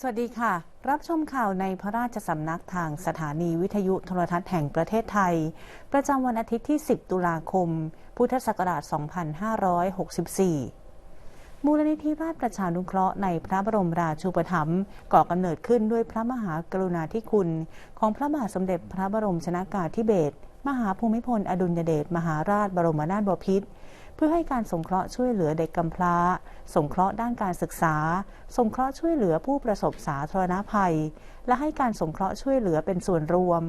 สวัสดีค่ะ รับชมข่าวในพระราชสำนักทางสถานีวิทยุโทรทัศน์แห่งประเทศไทย ประจำวันอาทิตย์ที่ 10 ตุลาคม พุทธศักราช 2564 มูลนิธิราชประชานุเคราะห์ในพระบรมราชูปถัมภ์ก่อกำเนิดขึ้นด้วยพระมหากรุณาธิคุณ ของพระบาทสมเด็จพระบรมชนากาธิเบศรมหาภูมิพล อดุลยเดชมหาราชบรมนาถบพิตร เพื่อให้การสงเคราะห์ช่วยเหลือเด็กกำพร้า สงเคราะห์ด้านการศึกษา สงเคราะห์ช่วยเหลือผู้ประสบสาธารณภัย และให้การสงเคราะห์ช่วยเหลือเป็นส่วนรวม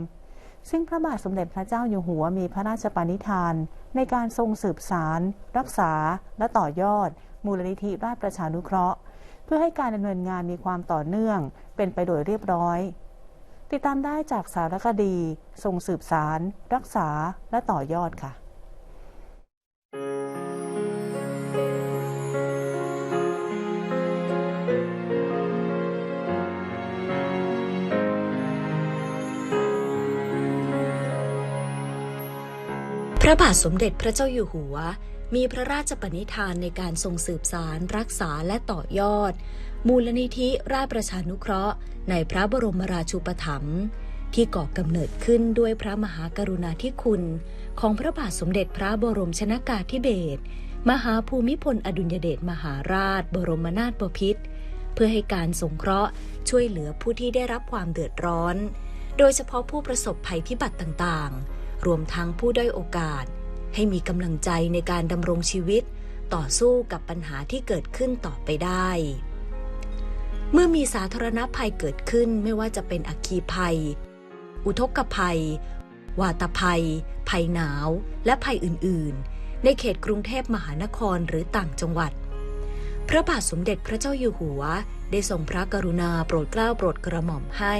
ซึ่งพระบาทสมเด็จพระเจ้าอยู่หัวมีพระราชปณิธาน ในการทรงสืบสาร รักษา และต่อยอด มูลนิธิราชประชานุเคราะห์ เพื่อให้การดำเนินงานมีความต่อเนื่อง เป็นไปโดยเรียบร้อยติดตามได้จากสารคดี ทรงสืบสาร รักษา และต่อยอดค่ะ ระบาทสมเด็จพระเจ้าอยู่หัว มีพระราชปณิธานในการทรงสืบสารรักษาและต่อยอด มูลนิธิราชประชานุเคราะห์ ในพระบรมราชูปถัมภ์ที่ก่อกำเนิดขึ้นด้วยพระมหากรุณาธิคุณ ของพระบาทสมเด็จพระบรมชนากาธิเบศรมหาภูมิพลอดุลยเดชมหาราช บรมนาถบพิตรเพื่อให้การสงเคราะห์ ช่วยเหลือผู้ที่ได้รับความเดือดร้อน โดยเฉพาะผู้ประสบภัยพิบัติต่างๆ รวมทั้งผู้ด้อยโอกาส ให้มีกำลังใจในการดำรงชีวิต ต่อสู้กับปัญหาที่เกิดขึ้นต่อไปได้ เมื่อมีสาธารณภัยเกิดขึ้นไม่ว่าจะเป็นอัคคีภัย อุทกภัย วาตภัย ภัยหนาว และภัยอื่น ๆ ในเขตกรุงเทพมหานครหรือต่างจังหวัด พระบาทสมเด็จพระเจ้าอยู่หัว ได้ทรงพระกรุณาโปรดเกล้าโปรดกระหม่อมให้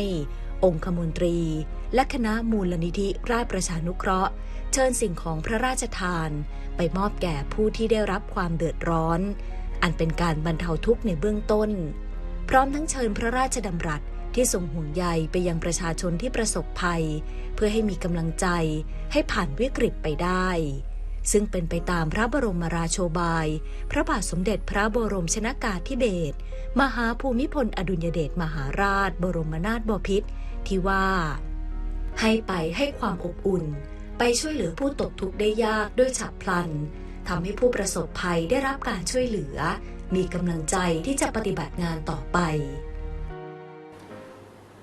องคมนตรี และคณะมูลนิธิราชประชานุเคราะห์ เชิญสิ่งของพระราชทาน ไปมอบแก่ผู้ที่ได้รับความเดือดร้อน อันเป็นการบรรเทาทุกข์ในเบื้องต้น พร้อมทั้งเชิญพระราชดำรัสที่ทรงห่วงใยไปยังประชาชนที่ประสบภัย เพื่อให้มีกำลังใจให้ผ่านวิกฤตไปได้ ซึ่งเป็นไปตามพระบรมราโชบาย พระบาทสมเด็จพระบรมชนากาธิเบศรมหาภูมิพลอดุลยเดชมหาราช บรมนาถบพิตร ที่ว่า ให้ไปให้ความอบอุ่น ไปช่วยเหลือผู้ตกทุกข์ได้ยากด้วยฉับพลันทำให้ผู้ประสบภัยได้รับการช่วยเหลือ มีกำลังใจที่จะปฏิบัติงานต่อไป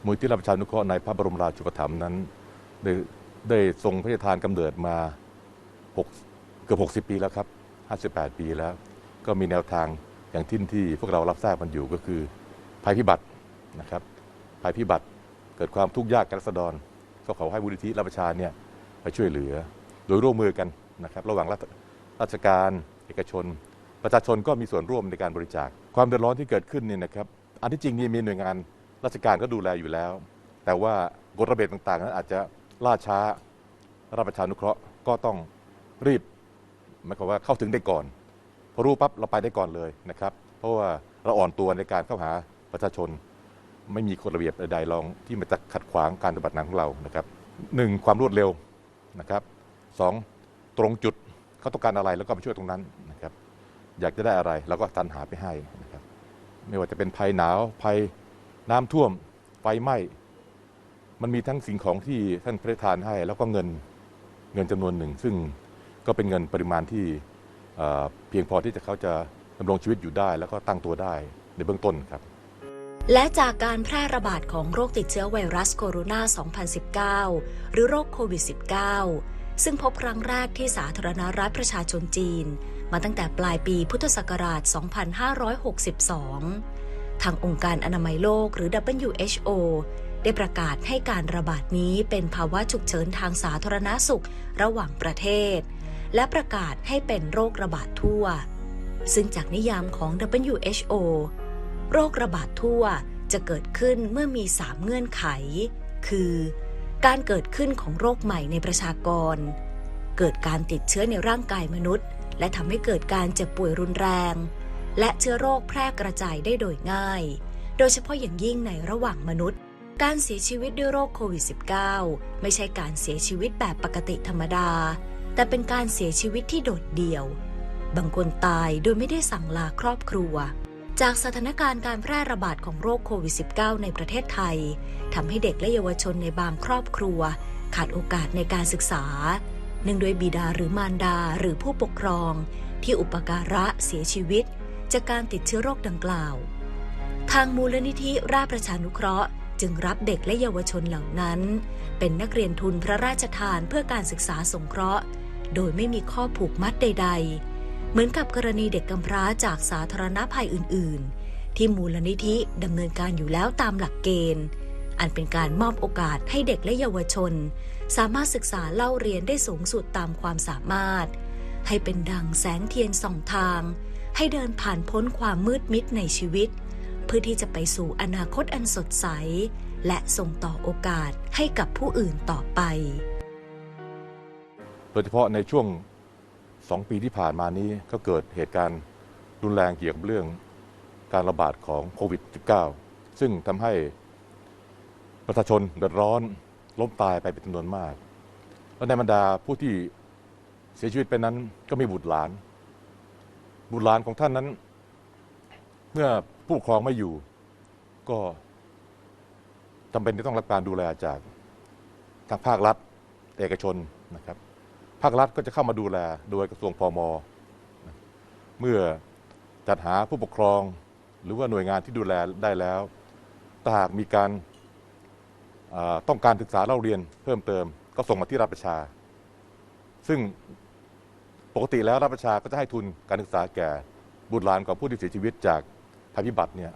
มูลที่รับประชานุเคราะห์ในพระบรมราชูปถัมภ์นั้นได้ได้ทรงพระราชทานกำเนิดมา6เกือบ60 ปีแล้วครับ 58 ปีแล้ว ก็มีแนวทางอย่างที่ที่พวกเรารับทราบมันอยู่ก็คือภัยพิบัตินะครับภัยพิบัติ เกิดความทุกข์ยากแก่รัษฎรก็ขอให้มูลนิธิรับประชาเนี่ยไปช่วยเหลือ โดยร่วมมือกันนะครับระหว่างรัฐราชการเอกชน ประชาชนก็มีส่วนร่วมในการบริจาค ความเดือดร้อนที่เกิดขึ้นเนี่ยนะครับอันที่จริงนี่มีหน่วยงานราชการก็ดูแลอยู่แล้ว แต่ว่ากฎระเบียบต่างๆ นั้นอาจจะล่าช้ารับประชานุเคราะห์ก็ต้องรีบหมายความว่าเข้าถึงได้ก่อนพอรู้ปั๊บเราไปได้ก่อนเลยนะครับ เพราะว่าเราอ่อนตัวในการเข้าหาประชาชน ไม่มีกฎระเบียบใดๆรองที่มันจะขัดขวางการปฏิบัติงานของเรานะครับหนึ่งความรวดเร็วนะครับสองตรงจุดเขาต้องการอะไรแล้วก็ไปช่วยตรงนั้นนะครับ อยากจะได้อะไรเราก็สรรหาไปให้นะครับ ไม่ว่าจะเป็นภัยหนาวภัยน้ำท่วมไฟไหม้มันมีทั้งสิ่งของที่ท่านพระราชทานให้ แล้วก็เงินเงินจำนวนหนึ่ง ซึ่งก็เป็นเงินปริมาณที่เพียงพอที่จะเขาจะดำรงชีวิตอยู่ได้ แล้วก็ตั้งตัวได้ในเบื้องต้นครับ และจากการแพร่ระบาดของโรคติดเชื้อไวรัสโคโรนา 2019 หรือโรคโควิด -19 ซึ่งพบครั้งแรกที่สาธารณรัฐประชาชนจีน มาตั้งแต่ปลายปีพุทธศักราช 2562 ทางองค์การอนามัยโลกหรือ WHO ได้ประกาศให้การระบาดนี้เป็นภาวะฉุกเฉินทางสาธารณสุขระหว่างประเทศ และประกาศให้เป็นโรคระบาดทั่ว ซึ่งจากนิยามของ WHO โรคระบาดทั่วจะเกิดขึ้นเมื่อมี 3 เงื่อนไข คือ การเกิดขึ้นของโรคใหม่ในประชากร เกิดการติดเชื้อในร่างกายมนุษย์ และทำให้เกิดการเจ็บป่วยรุนแรง และเชื้อโรคแพร่กระจายได้โดยง่าย โดยเฉพาะอย่างยิ่งในระหว่างมนุษย์ การเสียชีวิตด้วยโรคโควิด -19 ไม่ใช่การเสียชีวิตแบบปกติธรรมดา แต่เป็นการเสียชีวิตที่โดดเดี่ยว บางคนตายโดยไม่ได้สั่งลาครอบครัว จากสถานการณ์การแพร่ระบาดของโรคโควิด -19 ในประเทศไทยทำให้เด็กและเยาวชนในบางครอบครัว ขาดโอกาสในการศึกษา เนื่องด้วยบิดาหรือมารดาหรือผู้ปกครอง ที่อุปการะเสียชีวิต จากการติดเชื้อโรคดังกล่าว ทางมูลนิธิราชประชานุเคราะห์ จึงรับเด็กและเยาวชนเหล่านั้น เป็นนักเรียนทุนพระราชทานเพื่อการศึกษาสงเคราะห์ โดยไม่มีข้อผูกมัดใด ๆ เหมือนกับกรณีเด็กกำพร้าจากสาธารณภัยอื่น ๆ ที่มูลนิธิดำเนินการอยู่แล้วตามหลักเกณฑ์ อันเป็นการมอบโอกาสให้เด็กและเยาวชน สามารถศึกษาเล่าเรียนได้สูงสุดตามความสามารถ ให้เป็นดังแสงเทียนส่องทาง ให้เดินผ่านพ้นความมืดมิดในชีวิต เพื่อที่จะไปสู่อนาคตอันสดใส และส่งต่อโอกาสให้กับผู้อื่นต่อไป โดยเฉพาะในช่วง สองปีที่ผ่านมานี้ก็เกิดเหตุการณ์รุนแรงเกี่ยวกับเรื่องการระบาดของโควิด -19 ซึ่งทำให้ประชาชนเดือดร้อนล้มตายไปเป็นจำนวนมาก และในบรรดาผู้ที่เสียชีวิตไปนั้นก็มีบุตรหลาน บุตรหลานของท่านนั้น เมื่อผู้ปกครองไม่อยู่ ก็จำเป็นที่ต้องรับการดูแลจากทางภาครัฐเอกชนนะครับ ภาครัฐก็จะเข้ามาดูแลโดยกระทรวงพมเมื่อจัดหาผู้ปกครองหรือว่าหน่วยงานที่ดูแลได้แล้วถ้าหากมีการาต้องการศึกษาเล่าเรียนเพิ่มเติม ก็ส่งมาที่รับประชา ซึ่งปกติแล้วรับประชาก็จะให้ทุนการศึกษาแก่บุตรหลานของผู้ที่เสียชีวิตจากภัยพิบัติเนี่ย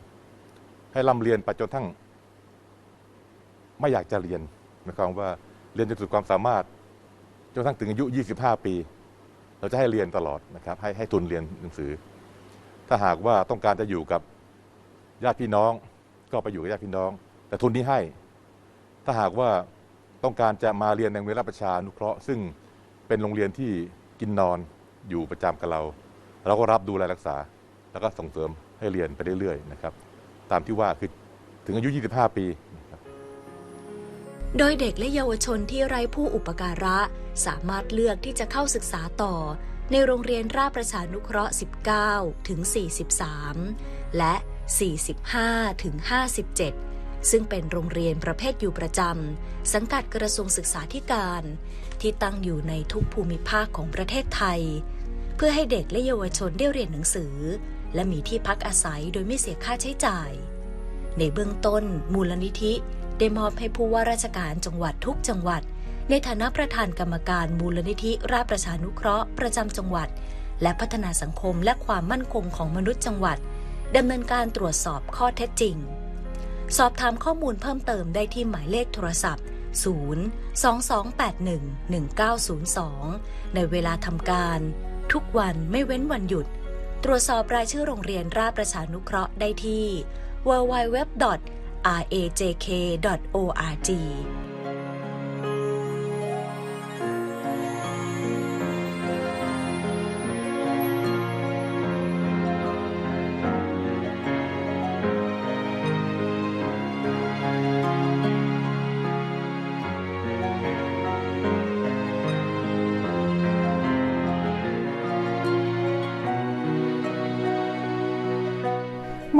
ให้ร่ำเรียนไปจนทั้งไม่อยากจะเรียนหมายความว่าเรียนจนสุดความสามารถ จนทั่งถึงอายุ 25 ปี เราจะให้เรียนตลอดนะครับให้ให้ทุนเรียนหนังสือ ถ้าหากว่าต้องการจะอยู่กับญาติพี่น้องก็ไปอยู่กับญาติพี่น้อง แต่ทุนนี้ให้ ถ้าหากว่าต้องการจะมาเรียนในโรงเรียนรับประชานุเคราะห์ ซึ่งเป็นโรงเรียนที่กินนอนอยู่ประจำกับเรา เราก็รับดูแลรักษา แล้วก็ส่งเสริมให้เรียนไปเรื่อยๆนะครับ ตามที่ว่าคือถึงอายุ 25 ปีนะครับ โดยเด็กและเยาวชนที่ไร้ผู้อุปการะ สามารถเลือกที่จะเข้าศึกษาต่อ ในโรงเรียนราชประชานุเคราะห์ 19 ถึง 43 และ 45 ถึง 57 ซึ่งเป็นโรงเรียนประเภทอยู่ประจำ สังกัดกระทรวงศึกษาธิการ ที่ตั้งอยู่ในทุกภูมิภาคของประเทศไทย เพื่อให้เด็กและเยาวชนได้เรียนหนังสือ และมีที่พักอาศัยโดยไม่เสียค่าใช้จ่าย ในเบื้องต้นมูลนิธิ ได้มอบให้ผู้ว่าราชการจังหวัดทุกจังหวัด ในฐานะประธานกรรมการมูลนิธิราชประชานุเคราะห์ประจำจังหวัด และพัฒนาสังคมและความมั่นคงของมนุษย์จังหวัดดำเนินการตรวจสอบข้อเท็จจริง สอบถามข้อมูลเพิ่มเติมได้ที่หมายเลขโทรศัพท์ 0 2281 1902 ในเวลาทำการ ทุกวันไม่เว้นวันหยุด ตรวจสอบรายชื่อโรงเรียนราชประชานุเคราะห์ได้ที่ www rajk.org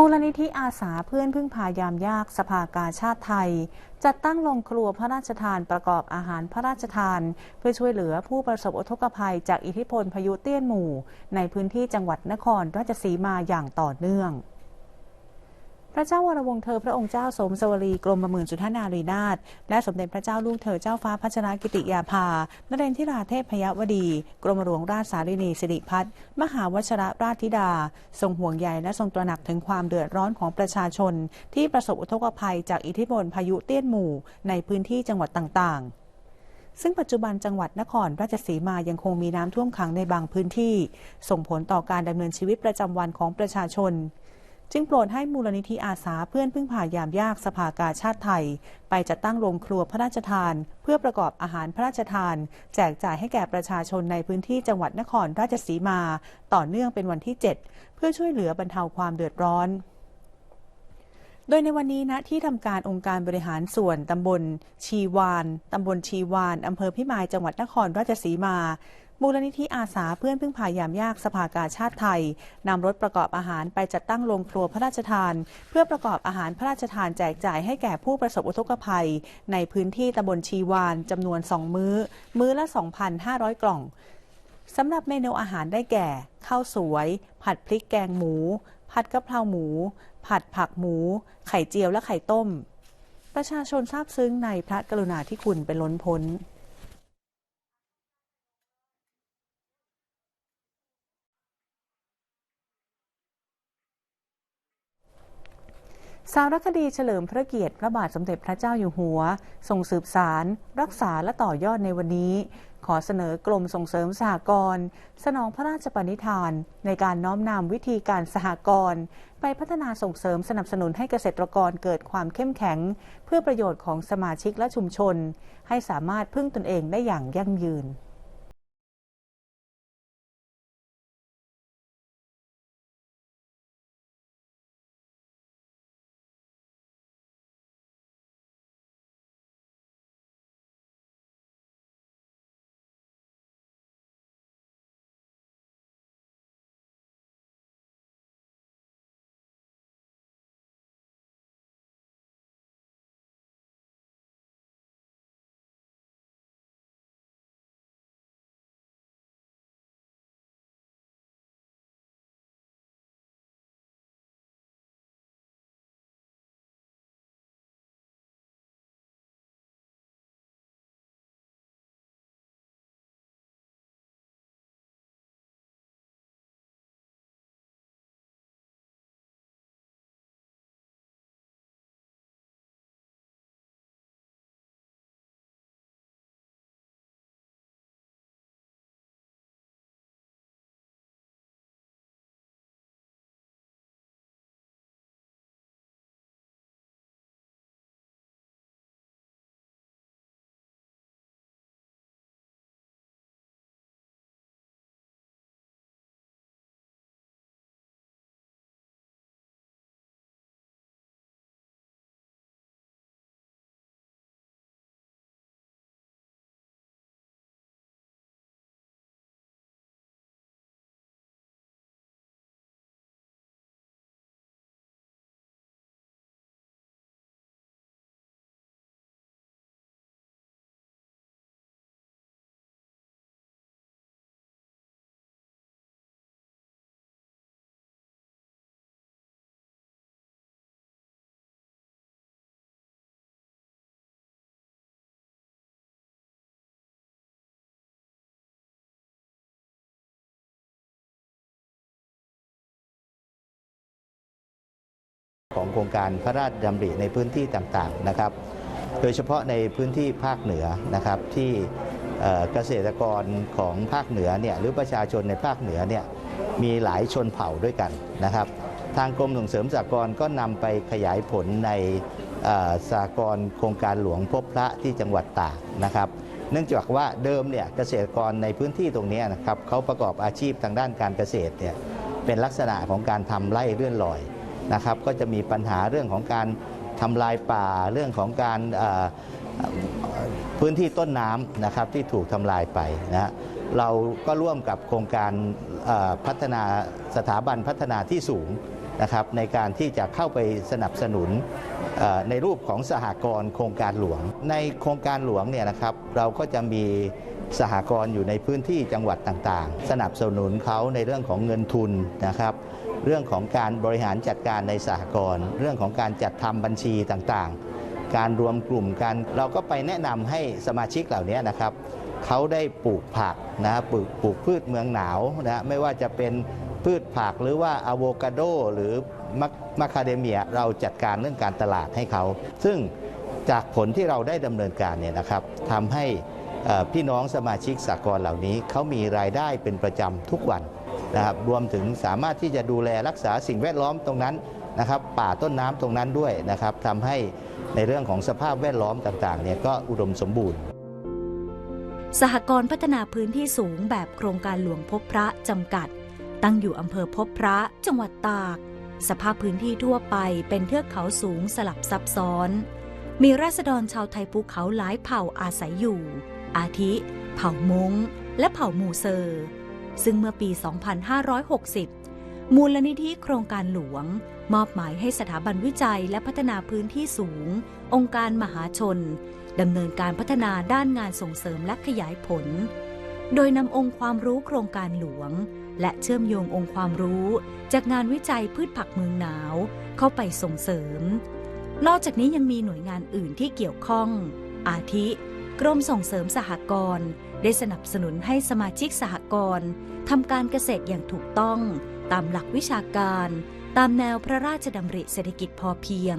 มูลนิธิอาสาเพื่อนพึ่งพายามยากสภากาชาติไทย จัดตั้งโรงครัวพระราชทานประกอบอาหารพระราชทาน เพื่อช่วยเหลือผู้ประสบอุทกภัยจากอิทธิพลพายุเตี้ยนหมู่ ในพื้นที่จังหวัดนครราชสีมาอย่างต่อเนื่อง พระเจ้าวรวงเธอพระองค์เจ้าสมสวรีกรมประมื่นสุทธนารีนาถและสมเด็จพระเจ้าลูกเธอเจ้าฟ้าพัชรกิติยาภานเรนทิราเทพพยวดี กรมหลวงราชสารินีสิริพัฒน์มหาวชรราชธิดา ทรงห่วงใยและทรงตระหนักถึงความเดือดร้อนของประชาชน ที่ประสบอุทกภัยจากอิทธิพลพายุเตี้ยนหมู่ ในพื้นที่จังหวัดต่างๆซึ่งปัจจุบันจังหวัดนครราชสีมายังคงมีน้ำท่วมขังในบางพื้นที่ ส่งผลต่อการดำเนินชีวิตประจำวันของประชาชน จึงโปรดให้มูลนิธิอาสาเพื่อนพึ่งพายามยากสภากาชาติไทย ไปจัดตั้งโรงครัวพระราชทาน เพื่อประกอบอาหารพระราชทาน แจกจ่ายให้แก่ประชาชนในพื้นที่จังหวัดนครราชสีมา ต่อเนื่องเป็นวันที่ 7 เพื่อช่วยเหลือบรรเทาความเดือดร้อนโดยในวันนี้ณที่ทำการองค์การบริหารส่วนตำบลชีวานตำบลชีวานอำเภอพิมายจังหวัดนครราชสีมา มูลนิธิอาสาเพื่อนพึ่งพายามยากสภากาชาติไทยนำรถประกอบอาหารไปจัดตั้งโรงครัวพระราชทาน เพื่อประกอบอาหารพระราชทานแจกจ่ายให้แก่ผู้ประสบอุทกภัย ในพื้นที่ตำบลชีวานจำนวน 2 มื้อ มื้อละ 2,500 กล่องสำหรับเมนูอาหารได้แก่ข้าวสวย ผัดพริกแกงหมู ผัดกะเพราหมู ผัดผักหมู ไข่เจียวและไข่ต้ม ประชาชนทราบซึ้งในพระกรุณาธิคุณเป็นล้นพ้น สารคดีเฉลิมพระเกียรติพระบาทสมเด็จพระเจ้าอยู่หัว ส่งสืบสาร รักษาและต่อยอดในวันนี้ ขอเสนอกรมส่งเสริมสหกรณ์สนองพระราชปณิธาน ในการน้อมนำวิธีการสหกรณ์ไปพัฒนาส่งเสริมสนับสนุนให้เกษตรกรเกิดความเข้มแข็ง เพื่อประโยชน์ของสมาชิกและชุมชน ให้สามารถพึ่งตนเองได้อย่างยั่งยืน ของโครงการพระราชดำริในพื้นที่ต่างๆนะครับ โดยเฉพาะในพื้นที่ภาคเหนือนะครับที่เกษตรกรของภาคเหนือเนี่ยหรือประชาชนในภาคเหนือเนี่ยมีหลายชนเผ่าด้วยกันนะครับ ทางกรมส่งเสริมสหกรณ์ก็นำไปขยายผลในสหกรณ์โครงการหลวงพบพระที่จังหวัดตากนะครับ เนื่องจากว่าเดิมเนี่ยเกษตรกรในพื้นที่ตรงนี้นะครับเขาประกอบอาชีพทางด้านการเกษตรเนี่ยเป็นลักษณะของการทำไร่เลื่อนลอย นะครับก็จะมีปัญหาเรื่องของการทำลายป่าเรื่องของการพื้นที่ต้นน้ำนะครับที่ถูกทำลายไปนะเราก็ร่วมกับโครงการพัฒนาสถาบันพัฒนาที่สูงนะครับในการที่จะเข้าไปสนับสนุนในรูปของสหกรณ์โครงการหลวง ในโครงการหลวงเนี่ยนะครับเราก็จะมีสหกรณ์อยู่ในพื้นที่จังหวัดต่างๆ สนับสนุนเขาในเรื่องของเงินทุนนะครับ เรื่องของการบริหารจัดการในสหกรณ์เรื่องของการจัดทำบัญชีต่างๆ การรวมกลุ่มกัน เราก็ไปแนะนำให้สมาชิกเหล่านี้นะครับเขาได้ปลูกผักนะปลูกปลูกพืชเมืองหนาวนะไม่ว่าจะเป็นพืชผักหรือว่าอะโวคาโดหรือมะมะคาเดเมียเราจัดการเรื่องการตลาดให้เขา ซึ่งจากผลที่เราได้ดำเนินการเนี่ยนะครับทำให้พี่น้องสมาชิกสหกรเหล่านี้เขามีรายได้เป็นประจำทุกวัน นะครับรวมถึงสามารถที่จะดูแลรักษาสิ่งแวดล้อมตรงนั้นนะครับป่าต้นน้ำตรงนั้นด้วยนะครับทำให้ในเรื่องของสภาพแวดล้อมต่างๆเนี่ยก็อุดมสมบูรณ์ สหกรณ์พัฒนาพื้นที่สูงแบบโครงการหลวงพบพระจำกัด ตั้งอยู่อำเภอพบพระจังหวัดตาก สภาพพื้นที่ทั่วไปเป็นเทือกเขาสูงสลับซับซ้อน มีราษฎรชาวไทยภูเขาหลายเผ่าอาศัยอยู่ อาทิ เผ่าม้งและเผ่ามูเซอร์ ซึ่งเมื่อปี 2560 มูลนิธิโครงการหลวง มอบหมายให้สถาบันวิจัยและพัฒนาพื้นที่สูง องค์การมหาชนดำเนินการพัฒนาด้านงานส่งเสริมและขยายผล โดยนำองค์ความรู้โครงการหลวง และเชื่อมโยงองค์ความรู้ จากงานวิจัยพืชผักเมืองหนาว เข้าไปส่งเสริม นอกจากนี้ยังมีหน่วยงานอื่นที่เกี่ยวข้อง อาทิ กรมส่งเสริมสหกรณ์ได้สนับสนุนให้สมาชิกสหกรณ์ทำการเกษตรอย่างถูกต้อง ตามหลักวิชาการ ตามแนวพระราชดำริเศรษฐกิจพอเพียง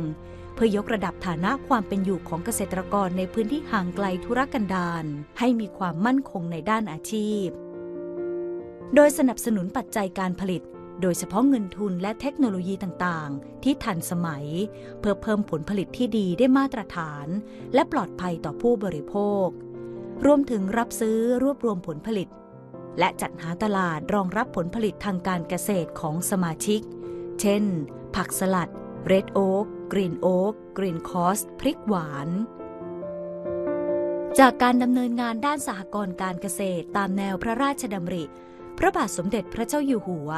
เพื่อยกระดับฐานะความเป็นอยู่ของเกษตรกรในพื้นที่ห่างไกลธุรกันดารให้มีความมั่นคงในด้านอาชีพ โดยสนับสนุนปัจจัยการผลิต โดยเฉพาะเงินทุนและเทคโนโลยีต่างๆ ที่ทันสมัย เพื่อเพิ่มผลผลิตที่ดีได้มาตรฐาน และปลอดภัยต่อผู้บริโภค รวมถึงรับซื้อรวบรวมผลผลิต และจัดหาตลาดรองรับผลผลิตทางการเกษตรของสมาชิก เช่น ผักสลัด เรดโอ๊กกรีนโอ๊กกรีนคอส พริกหวานจากการดำเนินงานด้านสหกรณ์การเกษตรตามแนวพระราชดำริ พระบาทสมเด็จพระเจ้าอยู่หัว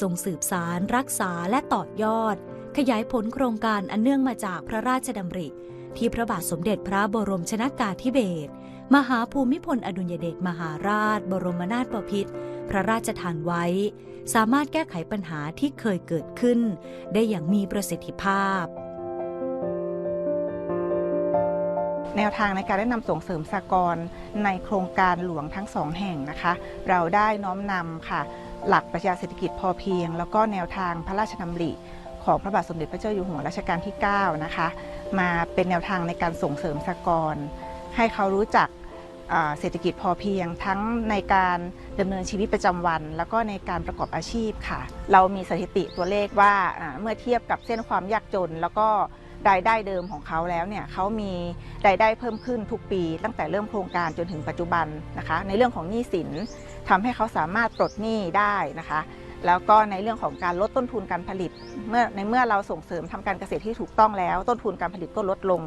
ทรงสืบสารรักษาและต่อยอด ขยายผลโครงการอันเนื่องมาจากพระราชดำริ ที่พระบาทสมเด็จพระบรมชนากาธิเบศรมหาภูมิพลอดุลยเดชมหาราช บรมนาถบพิตรพระราชทานไว้ สามารถแก้ไขปัญหาที่เคยเกิดขึ้น ได้อย่างมีประสิทธิภาพ แนวทางในการได้นำส่งเสริมสหกรณ์ในโครงการหลวงทั้งสองแห่งนะคะ เราได้น้อมนำค่ะ หลักปรัชญาเศรษฐกิจพอเพียง แล้วก็แนวทางพระราชดำริของพระบาทสมเด็จพระเจ้าอยู่หัวรัชกาลที่ 9 นะคะ มาเป็นแนวทางในการส่งเสริมสหกรณ์ให้เขารู้จักเศรษฐกิจพอเพียงทั้งในการดำเนินชีวิตประจำวัน แล้วก็ในการประกอบอาชีพค่ะ เรามีสถิติตัวเลขว่าเมื่อเทียบกับเส้นความยากจนแล้วก็ รายได้เดิมของเขาแล้วเนี่ยเขามีรายได้เพิ่มขึ้นทุกปี ตั้งแต่เริ่มโครงการจนถึงปัจจุบันนะคะ ในเรื่องของหนี้สินทำให้เขาสามารถปลดหนี้ได้นะคะ แล้วก็ในเรื่องของการลดต้นทุนการผลิต เมื่อในเมื่อเราส่งเสริมทำการเกษตรที่ถูกต้องแล้ว ต้นทุนการผลิตก็ลดลง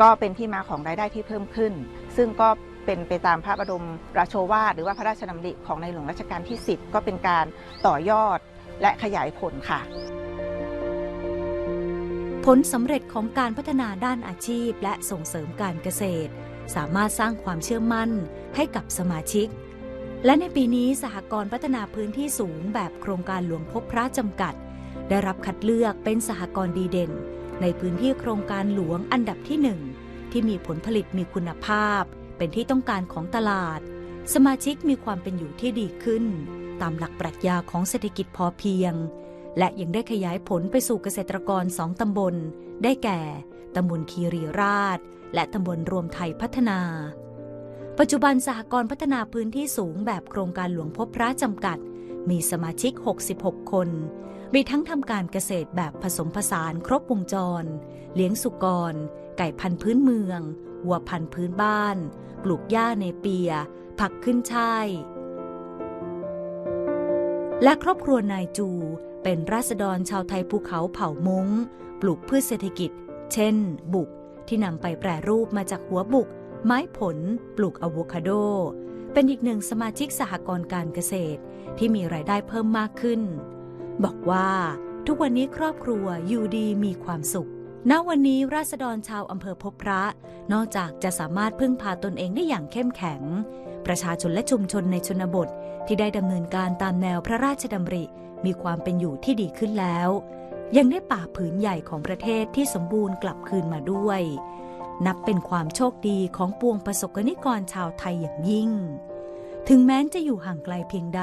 ก็เป็นที่มาของรายได้ที่เพิ่มขึ้น ซึ่งก็เป็นไปตามพระบรมราโชวาทหรือว่าพระราชดำริของในหลวงรัชกาลที่ 10 ก็เป็นการต่อยอดและขยายผลค่ะ ผลสำเร็จของการพัฒนาด้านอาชีพและส่งเสริมการเกษตร สามารถสร้างความเชื่อมั่นให้กับสมาชิก และในปีนี้สหกรณ์พัฒนาพื้นที่สูงแบบโครงการหลวงพบพระจำกัด ได้รับคัดเลือกเป็นสหกรณ์ดีเด่น ในพื้นที่โครงการหลวงอันดับที่หนึ่งที่มีผลผลิตมีคุณภาพ เป็นที่ต้องการของตลาด สมาชิกมีความเป็นอยู่ที่ดีขึ้น ตามหลักปรัชญาของเศรษฐกิจพอเพียง และยังได้ขยายผลไปสู่เกษตรกรสองตำบล ได้แก่ตำบลคีรีราช และตำบลรวมไทยพัฒนา ปัจจุบันสหกรณ์พัฒนาพื้นที่สูงแบบโครงการหลวงพบพระจำกัด มีสมาชิก 66 คน มีทั้งทำการเกษตรแบบผสมผสานครบวงจร เลี้ยงสุกร ไก่พันธุ์พื้นเมือง วัวพันธุ์พื้นบ้าน ปลูกหญ้าในเปีย ผักขึ้นช่ายและครอบครัวนายจู เป็นราษฎรชาวไทยภูเขาเผ่ามงปลูกพืชเศรษฐกิจ เช่น บุก ที่นำไปแปรรูปมาจากหัวบุก ไม้ผล ปลูกอะโวคาโด เป็นอีกหนึ่งสมาชิกสหกรณ์การเกษตร ที่มีรายได้เพิ่มมากขึ้น บอกว่าทุกวันนี้ครอบครัวอยู่ดีมีความสุข ณ วันนี้ราษฎรชาวอำเภอพบพระ นอกจากจะสามารถพึ่งพาตนเองได้อย่างเข้มแข็ง ประชาชนและชุมชนในชนบทที่ได้ดำเนินการตามแนวพระราชดำริ มีความเป็นอยู่ที่ดีขึ้นแล้ว ยังได้ป่าผืนใหญ่ของประเทศที่สมบูรณ์กลับคืนมาด้วย นับเป็นความโชคดีของปวงประสบกนิกรชาวไทยอย่างยิ่ง ถึงแม้จะอยู่ห่างไกลเพียงใด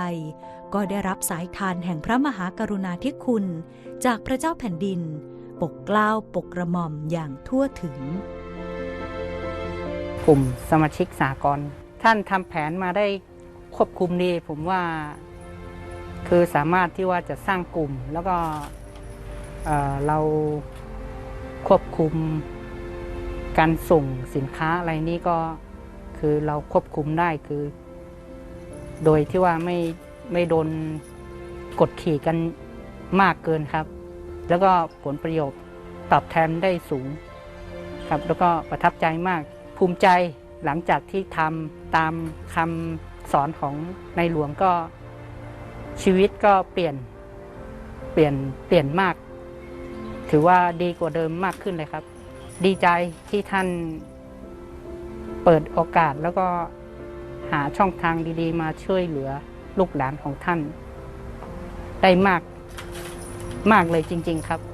ก็ได้รับสายทานแห่งพระมหากรุณาธิคุณ จากพระเจ้าแผ่นดิน ปกเกล้าปกกระหม่อมอย่างทั่วถึง กลุ่มสมาชิกสากลท่านทำแผนมาได้ควบคุมดีผมว่า คือสามารถที่ว่าจะสร้างกลุ่ม แล้วก็เเราควบคุมการส่งสินค้าอะไรนี้ก็คือเราควบคุมได้คือ โดยที่ว่าไม่ไม่โดนกดขี่กันมากเกินครับ แล้วก็ผลประโยชน์ตอบแทนได้สูงครับ แล้วก็ประทับใจมากภูมิใจหลังจากที่ทำตามคำสอนของในหลวงก็ ชีวิตก็เปลี่ยนเปลี่ยนเปลี่ยนมาก ถือว่าดีกว่าเดิมมากขึ้นเลยครับ ดีใจที่ท่านเปิดโอกาสแล้วก็หาช่องทางดีๆ มาช่วยเหลือลูกหลานของท่าน ได้มากมากเลยจริง ๆ ครับ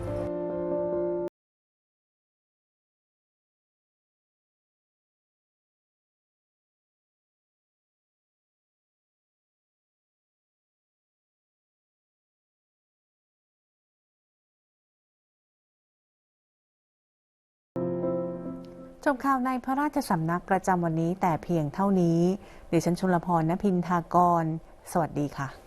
จบข่าวในพระราชสำนักประจำวันนี้แต่เพียงเท่านี้ดิฉันชุลพรณพินทากร สวัสดีค่ะ